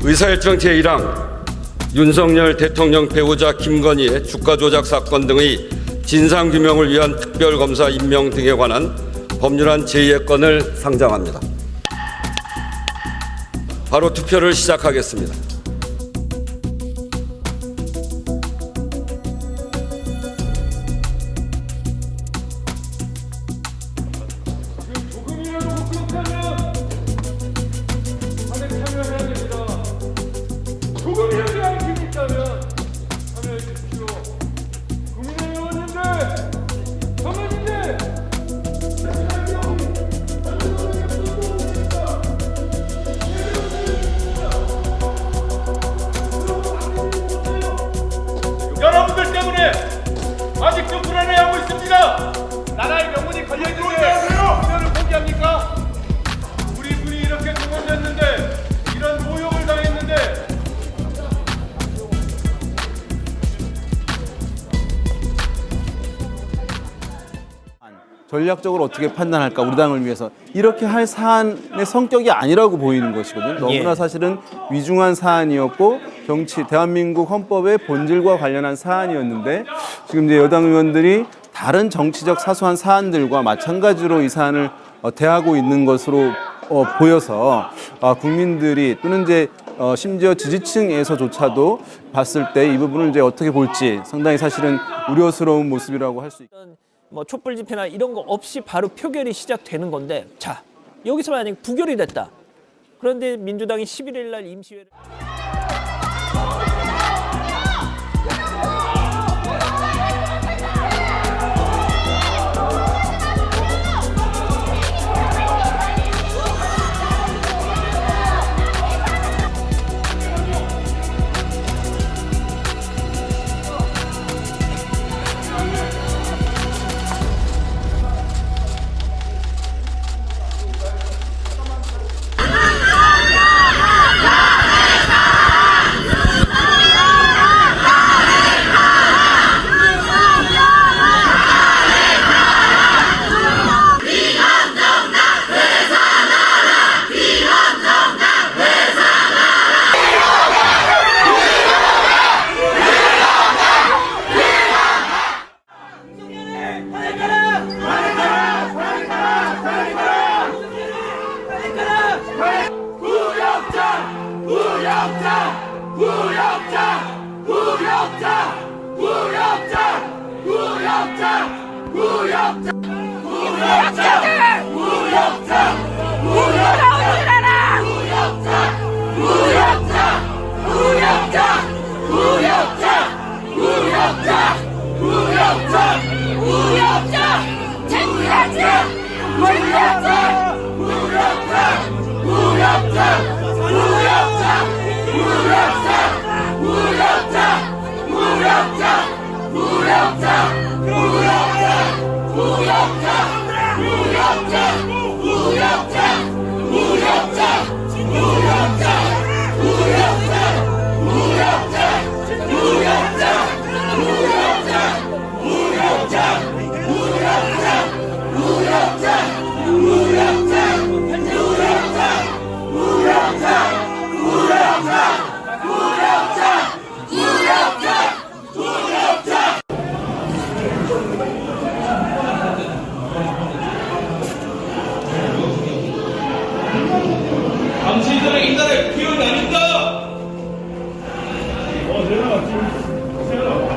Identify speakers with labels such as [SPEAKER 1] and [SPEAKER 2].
[SPEAKER 1] 의사일정 제1항 윤석열 대통령 배우자 김건희의 주가 조작 사건 등의 진상규명을 위한 특별검사 임명 등에 관한 법률안 제2의 건을 상정합니다. 바로 투표를 시작하겠습니다.
[SPEAKER 2] 여러분들 때문에 아직도 불안해하고 있습니다.
[SPEAKER 3] 전략적으로 어떻게 판단할까 우리 당을 위해서 이렇게 할 사안의 성격이 아니라고 보이는 것이거든요. 너무나
[SPEAKER 4] 예.
[SPEAKER 3] 사실은 위중한 사안이었고 정치 대한민국 헌법의 본질과 관련한 사안이었는데 지금 이제 여당 의원들이 다른 정치적 사소한 사안들과 마찬가지로 이 사안을 어, 대하고 있는 것으로 어, 보여서 아, 국민들이 또는 이제 어, 심지어 지지층에서조차도 봤을 때 이 부분을 이제 어떻게 볼지 상당히 사실은 우려스러운 모습이라고 할 수 있.
[SPEAKER 4] 뭐 촛불 집회나 이런 거 없이 바로 표결이 시작되는 건데 자 여기서 만약 부결이 됐다. 그런데 민주당이 11일 날 임시회를
[SPEAKER 2] 무력자! 무력자! 무력자! 무력자! 무력자! 무력자! 무력자! 무력자! 무력자! 무력자! 무력자! 무력자! 어, 내려가 지금 내려가.